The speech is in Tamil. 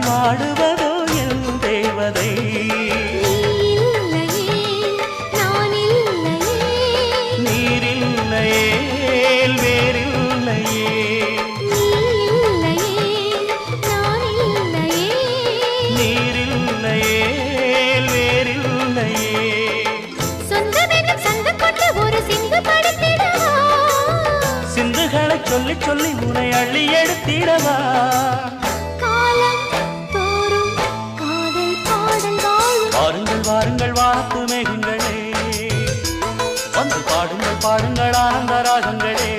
பாடுவதோ என் தேவதை. சொல்லி சொல்லி உனை அள்ளி எடுத்திடவா? வந்து பாடுங்கள் பாடுங்கள் ஆனந்த ராகங்களே.